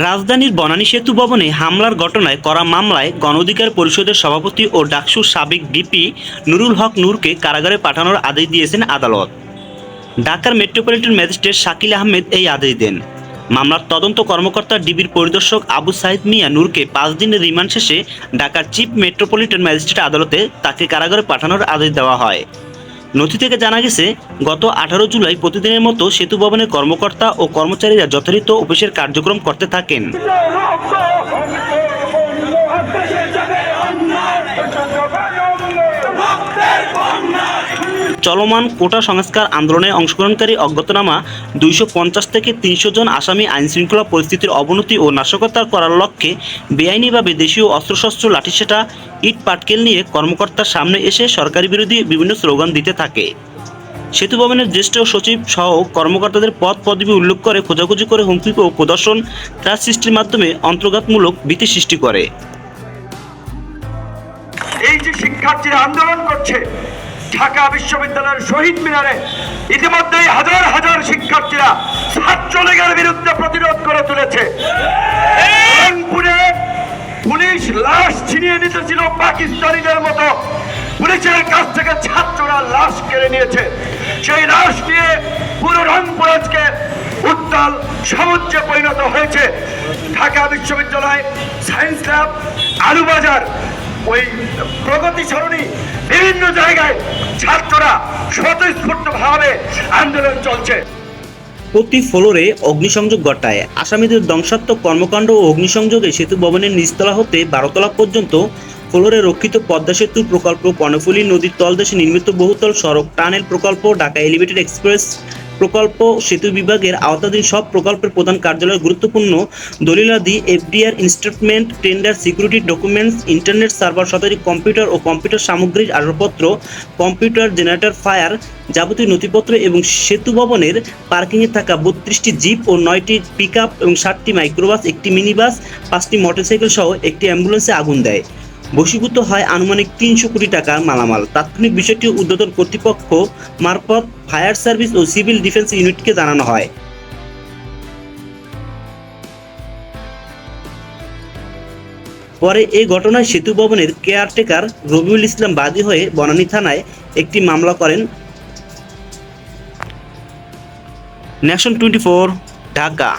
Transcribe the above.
রাজধানীর বনানী সেতু ভবনে হামলার ঘটনায় করা মামলায় গণ অধিকার পরিষদের সভাপতি ও ডাকসুর সাবেক ডিপি নুরুল হক নূরকে কারাগারে পাঠানোর আদেশ দিয়েছেন আদালত। ঢাকার মেট্রোপলিটন ম্যাজিস্ট্রেট শাকিল আহমেদ এই আদেশ দেন। মামলার তদন্ত কর্মকর্তা ডিবির পরিদর্শক আবু সাইদ মিয়া নূরকে পাঁচ দিনের রিমান্ড শেষে ঢাকার চিফ মেট্রোপলিটন ম্যাজিস্ট্রেট আদালতে তাকে কারাগারে পাঠানোর আদেশ দেওয়া হয়। নথি থেকে জানা গেছে, গত আঠারো জুলাই প্রতিদিনের মতো সেতু ভবনের কর্মকর্তা ও কর্মচারীরা যথারীত অফিসের কার্যক্রম করতে থাকেন। চলমান কোটা সংস্কার আন্দোলনে অংশগ্রহণকারী অজ্ঞাতনামা দুইশো পঞ্চাশ থেকে তিনশো জন আসামি আইনশৃঙ্খলা পরিস্থিতির অবনতি ও নাশকতা করার লক্ষ্যে বেআইনিভাবে দেশীয় অস্ত্রশস্ত্র লাঠিসেটা, ইট পাটকেল নিয়ে কর্মকর্তার সামনে এসে সরকারি বিরোধী বিভিন্ন স্লোগান দিতে থাকে। সেতু ভবনের জ্যেষ্ঠ সচিব সহ কর্মকর্তাদের পদ পদবি উল্লেখ করে খোঁজাখুঁজি করে হুমকি ও প্রদর্শন ত্রাস সৃষ্টির মাধ্যমে অন্তর্ঘাতমূলক ভীতি সৃষ্টি করে। এই যে শিক্ষার্থীরা আন্দোলন করছে ঢাকা বিশ্ববিদ্যালয়ের শহীদ মিনারে ইতিমধ্যেই হাজার হাজার শিক্ষার্থীরা ছাত্রলীগের বিরুদ্ধে প্রতিরোধ করে তুলেছে। পুলিশ লাশ ছিনিয়ে নিতেছিল পাকিস্তানিদের মতো। পুলিশের কাছ থেকে ছাত্ররা লাশ কেড়ে নিয়েছে। সেই লাশ নিয়ে পুরো রংপুর আজকে উত্তাল সমুদ্রে পরিণত হয়েছে। ঢাকা বিশ্ববিদ্যালয় সায়েন্স ল্যাব, আলুবাজার ওই প্রগতি সরণি বিভিন্ন জায়গায় ছাত্ররা স্বতঃস্ফূর্ত ভাবে আন্দোলন চলছে। প্রতি ফ্লোরে অগ্নিসংযোগ ঘটায়। আসামিদের ধ্বংসাত্মক কর্মকাণ্ড ও অগ্নিসংযোগে সেতু ভবনের নিচতলা হতে বারোতলা পর্যন্ত ফ্লোরে রক্ষিত পদ্মা সেতু প্রকল্প কর্ণফুলী নদীর তলদেশে নির্মিত বহুতল সড়ক, টানেল প্রকল্প, ঢাকা এলিভেটেড এক্সপ্রেস প্রকল্প সেতু বিভাগের আওতাধীন সব প্রকল্পের প্রধান কার্যালয়ে গুরুত্বপূর্ণ। দলিলাদি FDR instrument tender security documents, internet server শতাধিক কম্পিউটার ও কম্পিউটার সামগ্রীর আসবাবপত্র, কম্পিউটার জেনারেটর, ফায়ার যাবতীয় নথিপত্র এবং সেতু ভবনের পার্কিংয়ে থাকা বত্রিশটি জিপ ও নয়টি পিক এবং ষাটটি মাইক্রোবাস, একটি মিনি বাস পাঁচটি মোটরসাইকেল সহ একটি অ্যাম্বুলেন্সে আগুন দেয়। বশীভূত হয় আনুমানিক তিনশো কোটি টাকার মালামাল। তাৎক্ষণিক বিষয়টি উদ্বোধন কর্তৃপক্ষ মারফত ফায়ার সার্ভিস ও সিভিল ডিফেন্স ইউনিটকে জানানো হয়। পরে এই ঘটনায় সেতু ভবনের কেয়ারটেকার রবিউল ইসলাম বাদী হয়ে বনানী থানায় একটি মামলা করেন ন্যাশন টোয়েন্টি ফোর, ঢাকা।